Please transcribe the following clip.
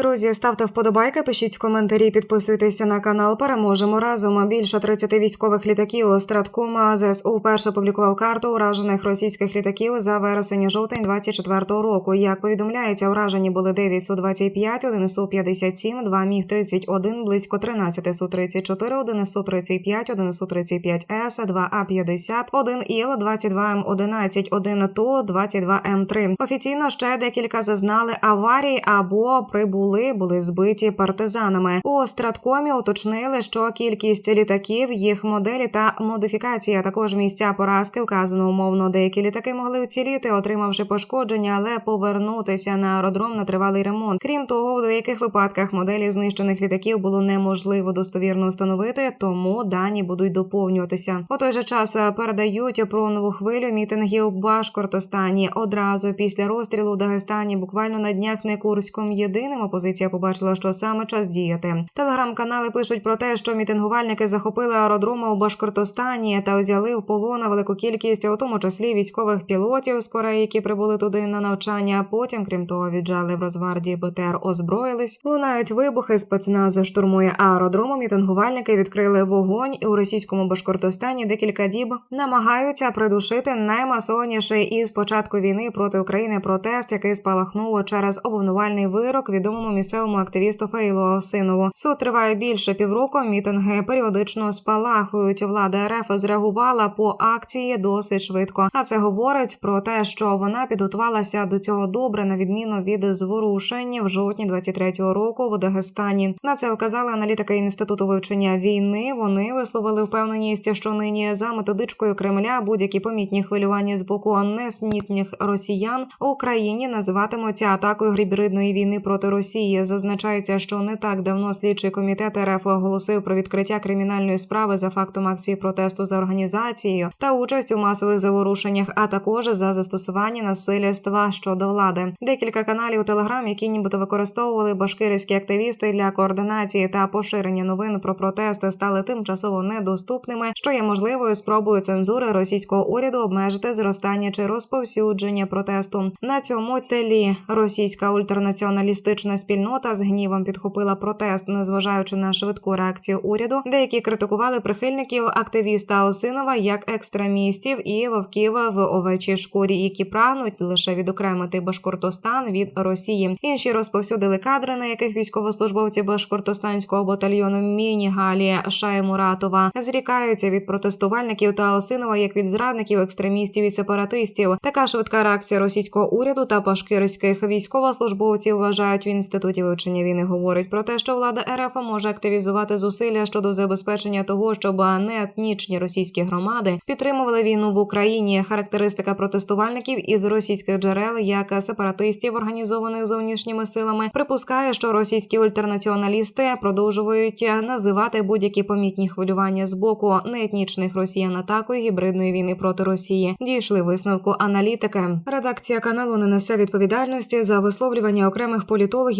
Друзі, ставте вподобайки, пишіть коментарі, підписуйтеся на канал. Переможемо разом. Більше 30 військових літаків. Стратком ЗСУ вперше опублікував карту уражених російських літаків за вересень-жовтень 24-го року. Як повідомляється, уражені були 9 Су-25, 1 Су-57, 2 Міг-31, близько 13 Су-34, 1 Су-35, 1 Су-35С, 2 А-50, 1 Іл-22М11, 1 Ту-22М3. Офіційно ще декілька зазнали аварій або прибули, були збиті партизанами. У страткомі уточнили, що кількість літаків, їх моделі та модифікації, також місця поразки вказано умовно. Деякі літаки могли вціліти, отримавши пошкодження, але повернутися на аеродром на тривалий ремонт. Крім того, у деяких випадках моделі знищених літаків було неможливо достовірно встановити, тому дані будуть доповнюватися. У той же час передають про нову хвилю мітингів у Башкортостані. Одразу після розстрілу в Дагестані, буквально на днях не Курськом єдиним опозиція побачила, що саме час діяти. Телеграм-канали пишуть про те, що мітингувальники захопили аеродроми у Башкортостані та взяли в полон велику кількість, у тому числі військових пілотів з Кореї, які прибули туди на навчання. Потім, крім того, віджали в Розвардії БТР, озброїлись. Лунають вибухи. Спецназ штурмує аеродрому. Мітингувальники відкрили вогонь і у російському Башкортостані декілька діб намагаються придушити наймасовніший із початку війни проти України протест, який спалахнув через обвинувальний вирок відомому місцевому активісту Фейлу Алсинову. Суд триває більше півроку. Мітинги періодично спалахують. Влада РФ зреагувала по акції досить швидко. А це говорить про те, що вона підготувалася до цього добре, на відміну від зворушень в жовтні 23-го року в Дагестані. На це вказали аналітики інституту вивчення війни. Вони висловили впевненість, що нині за методичкою Кремля будь-які помітні хвилювання з боку неснітніх росіян Україні називатимуться атакою гібридної війни проти Росії. Зазначається, що не так давно слідчий комітет РФ оголосив про відкриття кримінальної справи за фактом акції протесту за організацією та участь у масових заворушеннях, а також за застосування насильства щодо влади. Декілька каналів Телеграм, які нібито використовували башкирські активісти для координації та поширення новин про протести, стали тимчасово недоступними, що є можливою спробою цензури російського уряду обмежити зростання чи розповсюдження протесту. На цьому тлі російська ультранаціоналістична спільнота з гнівом підхопила протест, незважаючи на швидку реакцію уряду. Деякі критикували прихильників активіста Алсинова як екстремістів і вовків в овечій шкурі, які прагнуть лише відокремити Башкортостан від Росії. Інші розповсюдили кадри, на яких військовослужбовці Башкортостанського батальйону Міні Галі Шаймуратова зрікаються від протестувальників та Алсинова як від зрадників, екстремістів і сепаратистів. Така швидка реакція російського уряду та башкирських військовослужбовців вважають в інституті вивчення війни. Говорять про те, що влада РФ може активізувати зусилля щодо забезпечення того, щоб неетнічні російські громади підтримували війну в Україні. Характеристика протестувальників із російських джерел, як сепаратистів, організованих зовнішніми силами, припускає, що російські ультранаціоналісти продовжують називати будь-які помітні хвилювання з боку неетнічних росіян атакою гібридної війни проти Росії. Дійшли висновку аналітики. Редакція каналу не несе відповідальності за висловлювання окремих політологів,